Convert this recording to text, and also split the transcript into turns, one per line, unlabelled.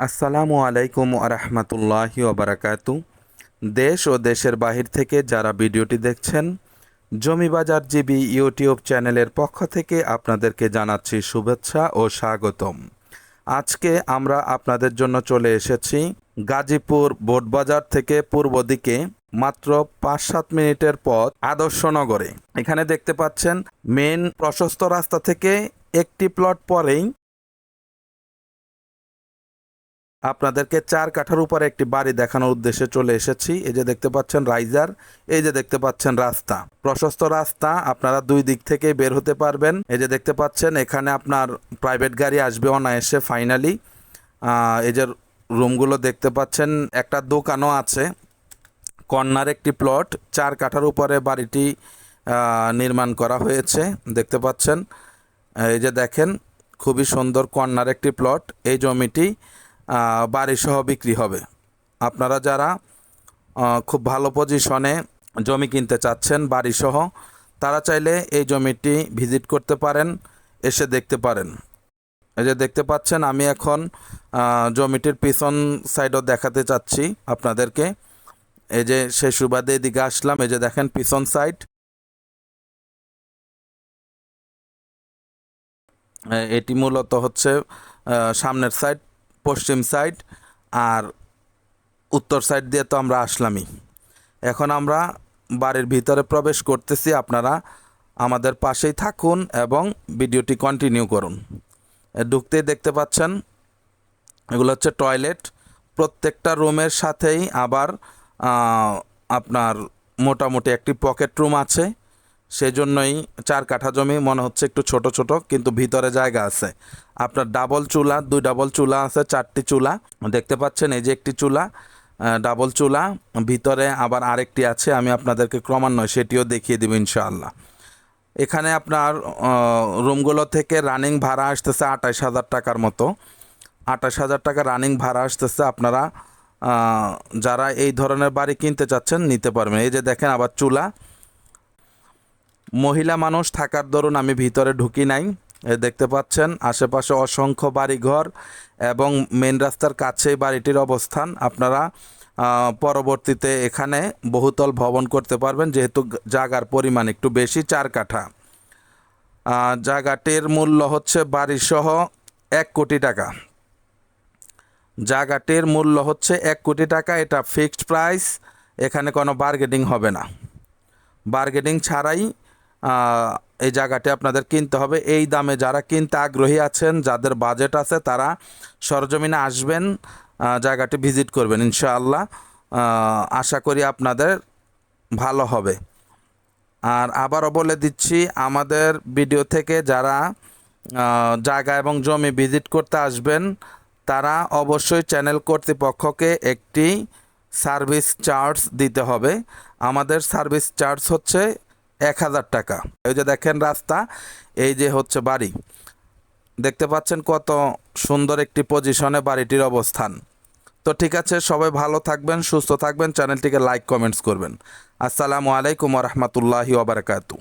আসসালামু আলাইকুম আরহামতুল্লাহি ওবরাকাতু দেশ ও দেশের বাহির থেকে যারা ভিডিওটি দেখছেন জমি বাজার জিবি ইউটিউব চ্যানেলের পক্ষ থেকে আপনাদেরকে জানাচ্ছি শুভেচ্ছা ও স্বাগতম। আজকে আমরা আপনাদের জন্য চলে এসেছি গাজীপুর বোটবাজার থেকে পূর্ব দিকে মাত্র পাঁচ সাত মিনিটের পথ আদর্শনগরে এখানে দেখতে পাচ্ছেন মেন প্রশস্ত রাস্তা থেকে একটি প্লট পরেই আপনাদেরকে চার কাঠার উপরে একটি বাড়ি দেখানোর উদ্দেশ্যে চলে এসেছি। এই যে দেখতে পাচ্ছেন রাইজার, এই যে দেখতে পাচ্ছেন রাস্তা। প্রশস্ত রাস্তা, আপনারা দুই দিক থেকে বের হতে পারবেন। এই যে দেখতে পাচ্ছেন, এখানে আপনার প্রাইভেট গাড়ি আসবে অনায়াসে, ফাইনালি। এই যে রুমগুলো দেখতে পাচ্ছেন, একটা দোকানও আছে। কর্নার একটি প্লট, চার কাঠার উপরে বাড়িটি নির্মাণ করা হয়েছে। দেখতে পাচ্ছেন, এই যে দেখেন, খুবই সুন্দর কর্নার একটি প্লট। এই জমিটি বাড়িসহ বিক্রি হবে। আপনারা যারা খুব ভালো পজিশনে জমি কিনতে চাচ্ছেন বাড়িসহ, তারা চাইলে এই জমিটি ভিজিট করতে পারেন, এসে দেখতে পারেন। এই যে দেখতে পাচ্ছেন, আমি এখন জমিটির পিছন সাইডও দেখাতে চাচ্ছি আপনাদেরকে। এই যে সেই সুবাদে এদিকে আসলাম, এই যে দেখেন পিছন সাইড এটি মূলত হচ্ছে সামনের সাইড পশ্চিম সাইড আর উত্তর সাইড দিয়ে তো আমরা আসলামই। এখন আমরা বাড়ির ভিতরে প্রবেশ করতেছি, আপনারা আমাদের পাশেই থাকুন এবং ভিডিওটি কন্টিনিউ করুন। ঢুকতেই দেখতে পাচ্ছেন, এগুলো হচ্ছে টয়লেট প্রত্যেকটা রুমের সাথেই আবার আপনার মোটামুটি একটি পকেট রুম আছে। সেজন্যই চার কাঠা জমি, মনে হচ্ছে একটু ছোট ছোট, কিন্তু ভিতরে জায়গা আছে। আপনার ডাবল চুলা, দুই ডাবল চুলা আছে, চারটি চুলা। দেখতে পাচ্ছেন এই যে একটি চুলা ডাবল চুলা, ভিতরে আবার আরেকটি আছে, আমি আপনাদেরকে ক্রমান্বয়ে সেটিও দেখিয়ে দেবো ইনশাআল্লাহ। এখানে আপনার রুমগুলো থেকে রানিং ভাড়া আসতেছে আঠাশ হাজার টাকার মতো। আঠাশ হাজার টাকা রানিং ভাড়া আসতেছে, আপনারা যারা এই ধরনের বাড়ি কিনতে চাচ্ছেন নিতে পারবেন। এই যে দেখেন আবার চুলা মহিলা মানুষ থাকার দরুন আমি ভিতরে ঢুকি নাই। দেখতে পাচ্ছেন, আশেপাশে অসংখ্য বাড়িঘর এবং মেন রাস্তার কাছেই বাড়িটির অবস্থান। আপনারা পরবর্তীতে এখানে বহুতল ভবন করতে পারবেন, যেহেতু জায়গার পরিমাণ একটু বেশি, চার কাঠা। জায়গাটির মূল্য হচ্ছে বাড়িসহ এক কোটি টাকা। জায়গাটির মূল্য হচ্ছে এক কোটি টাকা, এটা ফিক্সড প্রাইস এখানে কোনো বার্গেটিং হবে না। বার্গেটিং ছাড়াই এই জায়গাটি আপনাদের কিনতে হবে। এই দামে যারা কিনতে আগ্রহী আছেন, যাদের বাজেট আছে, তারা সরজমিনে আসবেন জায়গাটি ভিজিট করবেন, ইনশাআল্লাহ। আশা করি আপনাদের ভালো হবে। আর আবারও বলে দিচ্ছি, আমাদের ভিডিও থেকে যারা জায়গা এবং জমি ভিজিট করতে আসবেন, তারা অবশ্যই চ্যানেল কর্তৃপক্ষকে একটি সার্ভিস চার্জ দিতে হবে। আমাদের সার্ভিস চার্জ হচ্ছে এক হাজার টাকা। এই যে দেখেন রাস্তা, এই যে হচ্ছে বাড়ি। দেখতে পাচ্ছেন কত সুন্দর একটি পজিশনে বাড়িটির অবস্থান। তো ঠিক আছে, সবাই ভালো থাকবেন, সুস্থ থাকবেন, চ্যানেলটিকে লাইক কমেন্টস করবেন। আসসালামু আলাইকুম রহমতুল্লাহি ওবরাকাতু